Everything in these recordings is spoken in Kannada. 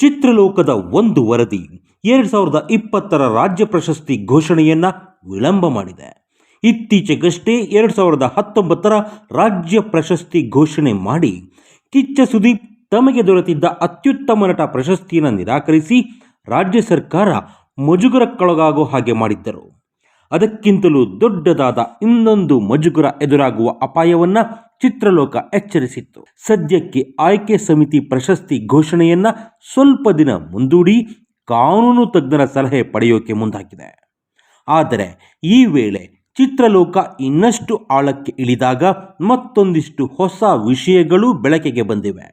ಚಿತ್ರಲೋಕದ ಒಂದು ವರದಿ ಎರಡು ಸಾವಿರದ ಇಪ್ಪತ್ತರ ರಾಜ್ಯ ಪ್ರಶಸ್ತಿ ಘೋಷಣೆಯನ್ನ ವಿಳಂಬ ಮಾಡಿದೆ. ಇತ್ತೀಚೆಗಷ್ಟೇ ಎರಡು ಸಾವಿರದ ಹತ್ತೊಂಬತ್ತರ ರಾಜ್ಯ ಪ್ರಶಸ್ತಿ ಘೋಷಣೆ ಮಾಡಿ ಕಿಚ್ಚ ಸುದೀಪ್ ತಮಗೆ ದೊರೆತಿದ್ದ ಅತ್ಯುತ್ತಮ ನಟ ಪ್ರಶಸ್ತಿಯನ್ನು ನಿರಾಕರಿಸಿ ರಾಜ್ಯ ಸರ್ಕಾರ ಮುಜುಗರಕ್ಕೊಳಗಾಗೋ ಹಾಗೆ ಮಾಡಿದ್ದರು. ಅದಕ್ಕಿಂತಲೂ ದೊಡ್ಡದಾದ ಇನ್ನೊಂದು ಮುಜುಗರ ಎದುರಾಗುವ ಅಪಾಯವನ್ನ ಚಿತ್ರಲೋಕ ಎಚ್ಚರಿಸಿತ್ತು. ಸದ್ಯಕ್ಕೆ ಆಯ್ಕೆ ಸಮಿತಿ ಪ್ರಶಸ್ತಿ ಘೋಷಣೆಯನ್ನ ಸ್ವಲ್ಪ ದಿನ ಮುಂದೂಡಿ ಕಾನೂನು ತಜ್ಞರ ಸಲಹೆ ಪಡೆಯೋಕೆ ಮುಂದಾಗಿದೆ. ಆದರೆ ಈ ವೇಳೆ ಚಿತ್ರಲೋಕ ಇನ್ನಷ್ಟು ಆಳಕ್ಕೆ ಇಳಿದಾಗ ಮತ್ತೊಂದಿಷ್ಟು ಹೊಸ ವಿಷಯಗಳು ಬೆಳಕಿಗೆ ಬಂದಿವೆ.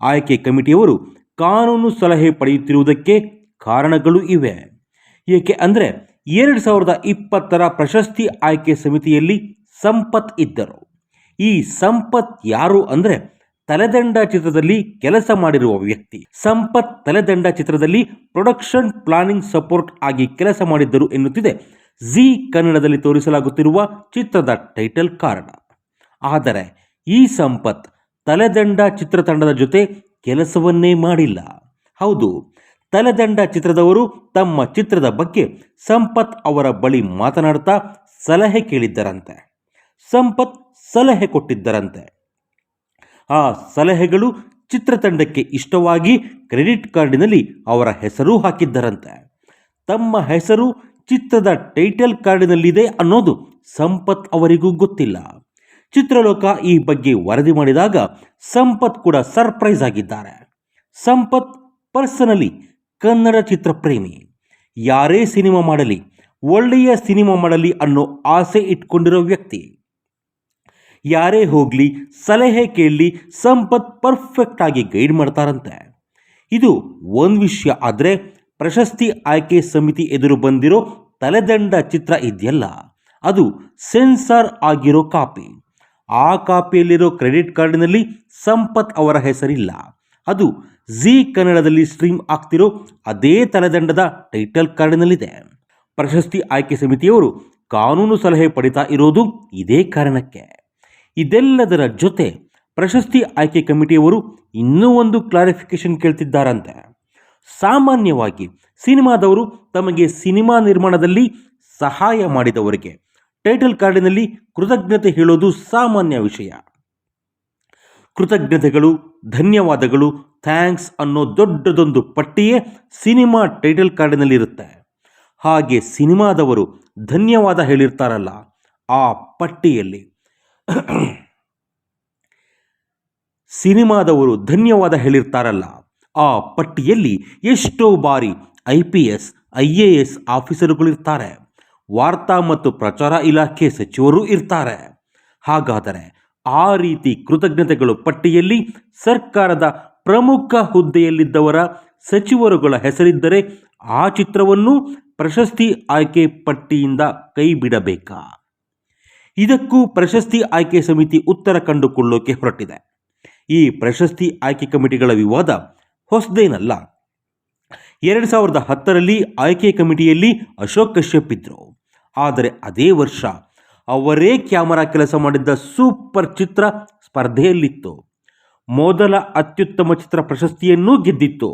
ಆಯ್ಕೆ ಕಮಿಟಿಯವರು ಕಾನೂನು ಸಲಹೆ ಪಡೆಯುತ್ತಿರುವುದಕ್ಕೆ ಕಾರಣಗಳು ಇವೆ. ಏಕೆ ಅಂದರೆ ಎರಡು ಸಾವಿರದ ಇಪ್ಪತ್ತರ ಪ್ರಶಸ್ತಿ ಆಯ್ಕೆ ಸಮಿತಿಯಲ್ಲಿ ಸಂಪತ್ ಇದ್ದರು. ಈ ಸಂಪತ್ ಯಾರು ಅಂದರೆ ತಲೆದಂಡ ಚಿತ್ರದಲ್ಲಿ ಕೆಲಸ ಮಾಡಿರುವ ವ್ಯಕ್ತಿ. ಸಂಪತ್ ತಲೆದಂಡ ಚಿತ್ರದಲ್ಲಿ ಪ್ರೊಡಕ್ಷನ್ ಪ್ಲಾನಿಂಗ್ ಸಪೋರ್ಟ್ ಆಗಿ ಕೆಲಸ ಮಾಡಿದ್ದರು ಎನ್ನುತ್ತಿದೆ. ಜಿ ಕನ್ನಡದಲ್ಲಿ ತೋರಿಸಲಾಗುತ್ತಿರುವ ಚಿತ್ರದ ಟೈಟಲ್ ಕಾರಣ. ಆದರೆ ಈ ಸಂಪತ್ ತಲೆದಂಡ ಚಿತ್ರತಂಡದ ಜೊತೆ ಕೆಲಸವನ್ನೇ ಮಾಡಿಲ್ಲ. ಹೌದು ತಲೆದಂಡ ಚಿತ್ರದವರು ತಮ್ಮ ಚಿತ್ರದ ಬಗ್ಗೆ ಸಂಪತ್ ಅವರ ಬಳಿ ಮಾತನಾಡ್ತಾ ಸಲಹೆ ಕೇಳಿದ್ದರಂತೆ. ಸಂಪತ್ ಸಲಹೆ ಕೊಟ್ಟಿದ್ದರಂತೆ. ಆ ಸಲಹೆಗಳು ಚಿತ್ರತಂಡಕ್ಕೆ ಇಷ್ಟವಾಗಿ ಕ್ರೆಡಿಟ್ ಕಾರ್ಡಿನಲ್ಲಿ ಅವರ ಹೆಸರು ಹಾಕಿದ್ದರಂತೆ. ತಮ್ಮ ಹೆಸರು ಚಿತ್ರದ ಟೈಟಲ್ ಕಾರ್ಡಿನಲ್ಲಿದೆ ಅನ್ನೋದು ಸಂಪತ್ ಅವರಿಗೂ ಗೊತ್ತಿಲ್ಲ. ಚಿತ್ರಲೋಕ ಈ ಬಗ್ಗೆ ವರದಿ ಮಾಡಿದಾಗ ಸಂಪತ್ ಕೂಡ ಸರ್ಪ್ರೈಸ್ ಆಗಿದ್ದಾರೆ. ಸಂಪತ್ ಪರ್ಸನಲಿ ಕನ್ನಡ ಚಿತ್ರಪ್ರೇಮಿ. ಯಾರೇ ಸಿನಿಮಾ ಮಾಡಲಿ, ಒಳ್ಳೆಯ ಸಿನಿಮಾ ಮಾಡಲಿ ಅನ್ನೋ ಆಸೆ ಇಟ್ಕೊಂಡಿರೋ ವ್ಯಕ್ತಿ. ಯಾರೇ ಹೋಗಲಿ, ಸಲಹೆ ಕೇಳಲಿ, ಸಂಪತ್ ಪರ್ಫೆಕ್ಟಾಗಿ ಗೈಡ್ ಮಾಡ್ತಾರಂತೆ. ಇದು ಒಂದು ವಿಷಯ ಆದರೆ ಪ್ರಶಸ್ತಿ ಆಯ್ಕೆ ಸಮಿತಿ ಎದುರು ಬಂದಿರೋ ತಲೆದಂಡ ಚಿತ್ರ ಇದೆಯಲ್ಲ, ಅದು ಸೆನ್ಸಾರ್ ಆಗಿರೋ ಕಾಪಿ. ಆ ಕಾಪಿಯಲ್ಲಿರೋ ಕ್ರೆಡಿಟ್ ಕಾರ್ಡಿನಲ್ಲಿ ಸಂಪತ್ ಅವರ ಹೆಸರಿಲ್ಲ. ಅದು ಜಿ ಕನ್ನಡದಲ್ಲಿ ಸ್ಟ್ರೀಮ್ ಆಗ್ತಿರೋ ಅದೇ ತಲೆದಂಡದ ಟೈಟಲ್ ಕಾರ್ಡಿನಲ್ಲಿದೆ. ಪ್ರಶಸ್ತಿ ಆಯ್ಕೆ ಸಮಿತಿಯವರು ಕಾನೂನು ಸಲಹೆ ಪಡಿತಾ ಇರೋದು ಇದೇ ಕಾರಣಕ್ಕೆ. ಇದೆಲ್ಲದರ ಜೊತೆ ಪ್ರಶಸ್ತಿ ಆಯ್ಕೆ ಕಮಿಟಿಯವರು ಇನ್ನೂ ಒಂದು ಕ್ಲಾರಿಫಿಕೇಶನ್ ಕೇಳ್ತಿದ್ದಾರಂತೆ. ಸಾಮಾನ್ಯವಾಗಿ ಸಿನಿಮಾದವರು ತಮಗೆ ಸಿನಿಮಾ ನಿರ್ಮಾಣದಲ್ಲಿ ಸಹಾಯ ಮಾಡಿದವರಿಗೆ ಟೈಟಲ್ ಕಾರ್ಡಿನಲ್ಲಿ ಕೃತಜ್ಞತೆ ಹೇಳೋದು ಸಾಮಾನ್ಯ ವಿಷಯ. ಕೃತಜ್ಞತೆಗಳು, ಧನ್ಯವಾದಗಳು ಥ್ಯಾಂಕ್ಸ್ ಅನ್ನೋ ದೊಡ್ಡದೊಂದು ಪಟ್ಟಿಯೇ ಸಿನಿಮಾ ಟೈಟಲ್ ಕಾರ್ಡಿನಲ್ಲಿರುತ್ತೆ ಹಾಗೆ ಸಿನಿಮಾದವರು ಧನ್ಯವಾದ ಹೇಳಿರ್ತಾರಲ್ಲ, ಆ ಪಟ್ಟಿಯಲ್ಲಿ ಸಿನಿಮಾದವರು ಧನ್ಯವಾದ ಹೇಳಿರ್ತಾರಲ್ಲ, ಆ ಪಟ್ಟಿಯಲ್ಲಿ ಎಷ್ಟೋ ಬಾರಿ I P S, I A S ಆಫೀಸರುಗಳಿರ್ತಾರೆ. ವಾರ್ತಾ ಮತ್ತು ಪ್ರಚಾರ ಇಲಾಖೆ ಸಚಿವರು ಇರ್ತಾರೆ. ಹಾಗಾದರೆ ಆ ರೀತಿ ಕೃತಜ್ಞತೆಗಳು ಪಟ್ಟಿಯಲ್ಲಿ ಸರ್ಕಾರದ ಪ್ರಮುಖ ಹುದ್ದೆಯಲ್ಲಿದ್ದವರ ಸಚಿವರುಗಳ ಹೆಸರಿದ್ದರೆ ಆ ಚಿತ್ರವನ್ನು ಪ್ರಶಸ್ತಿ ಆಯ್ಕೆ ಪಟ್ಟಿಯಿಂದ ಕೈ ಬಿಡಬೇಕಾ ಇದಕ್ಕೂ ಪ್ರಶಸ್ತಿ ಆಯ್ಕೆ ಸಮಿತಿ ಉತ್ತರ ಕಂಡುಕೊಳ್ಳೋಕೆ ಹೊರಟಿದೆ. ಈ ಪ್ರಶಸ್ತಿ ಆಯ್ಕೆ ಕಮಿಟಿಗಳ ವಿವಾದ ಹೊಸದೇನಲ್ಲ. ಎರಡು ಸಾವಿರದ ಹತ್ತರಲ್ಲಿ ಆಯ್ಕೆ ಕಮಿಟಿಯಲ್ಲಿ ಅಶೋಕ್ ಕಶ್ಯಪ್ ಇದ್ದರು ಆದರೆ ಅದೇ ವರ್ಷ ಅವರೇ ಕ್ಯಾಮರಾ ಕೆಲಸ ಮಾಡಿದ್ದ ಸೂಪರ್ ಚಿತ್ರ ಸ್ಪರ್ಧೆಯಲ್ಲಿತ್ತು. ಮೊದಲ ಅತ್ಯುತ್ತಮ ಚಿತ್ರ ಪ್ರಶಸ್ತಿಯನ್ನೂ ಗೆದ್ದಿತ್ತು.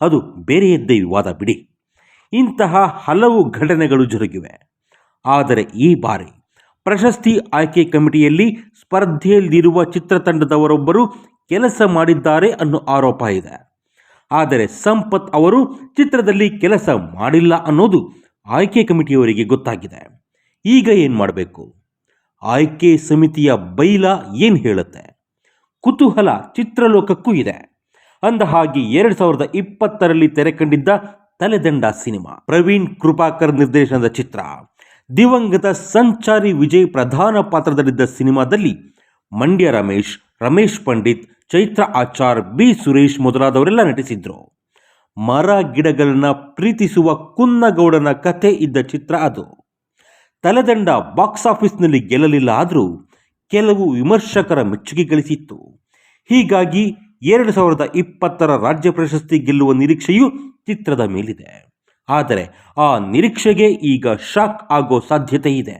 ಅದು ಬೇರೆಯದ್ದೇ ವಿವಾದ ಬಿಡಿ. ಇಂತಹ ಹಲವು ಘಟನೆಗಳು ಜರುಗಿವೆ. ಆದರೆ ಈ ಬಾರಿ ಪ್ರಶಸ್ತಿ ಆಯ್ಕೆ ಕಮಿಟಿಯಲ್ಲಿ ಸ್ಪರ್ಧೆಯಲ್ಲಿರುವ ಚಿತ್ರತಂಡದವರೊಬ್ಬರು ಕೆಲಸ ಮಾಡಿದ್ದಾರೆ ಅನ್ನೋ ಆರೋಪ ಇದೆ. ಆದರೆ ಸಂಪತ್ ಅವರು ಚಿತ್ರದಲ್ಲಿ ಕೆಲಸ ಮಾಡಿಲ್ಲ ಅನ್ನೋದು ಆಯ್ಕೆ ಕಮಿಟಿಯವರಿಗೆ ಗೊತ್ತಾಗಿದೆ. ಈಗ ಏನು ಮಾಡಬೇಕು? ಆಯ್ಕೆ ಸಮಿತಿಯ ಬೈಲ ಏನು ಹೇಳುತ್ತೆ? ಕುತೂಹಲ ಚಿತ್ರಲೋಕಕ್ಕೂ ಇದೆ. ಅಂದ ಹಾಗೆ ಎರಡು ಸಾವಿರದ ಇಪ್ಪತ್ತರಲ್ಲಿ ತೆರೆ ಕಂಡಿದ್ದ ತಲೆದಂಡ ಸಿನಿಮಾ ಪ್ರವೀಣ್ ಕೃಪಾಕರ್ ನಿರ್ದೇಶನದ ಚಿತ್ರ. ದಿವಂಗತ ಸಂಚಾರಿ ವಿಜಯ್ ಪ್ರಧಾನ ಪಾತ್ರದಲ್ಲಿದ್ದ ಸಿನಿಮಾದಲ್ಲಿ ಮಂಡ್ಯ ರಮೇಶ್ ರಮೇಶ್ ಪಂಡಿತ್, ಚೈತ್ರ ಆಚಾರ್, ಬಿ ಸುರೇಶ್ ಮೊದಲಾದವರೆಲ್ಲ ನಟಿಸಿದ್ರು. ಮರ ಗಿಡಗಳನ್ನ ಪ್ರೀತಿಸುವ ಕುನ್ನಗೌಡನ ಕಥೆ ಇದ್ದ ಚಿತ್ರ ಅದು. ತಲೆದಂಡ ಬಾಕ್ಸ್ ಆಫೀಸ್ನಲ್ಲಿ ಗೆಲ್ಲಲಿಲ್ಲ ಆದರೂ ಕೆಲವು ವಿಮರ್ಶಕರ ಮೆಚ್ಚುಗೆ ಗಳಿಸಿತ್ತು. ಹೀಗಾಗಿ ಎರಡು ಸಾವಿರದ ಇಪ್ಪತ್ತರ ರಾಜ್ಯ ಪ್ರಶಸ್ತಿ ಗೆಲ್ಲುವ ನಿರೀಕ್ಷೆಯೂ ಚಿತ್ರದ ಮೇಲಿದೆ. ಆದರೆ ಆ ನಿರೀಕ್ಷೆಗೆ ಈಗ ಶಾಕ್ ಆಗೋ ಸಾಧ್ಯತೆ ಇದೆ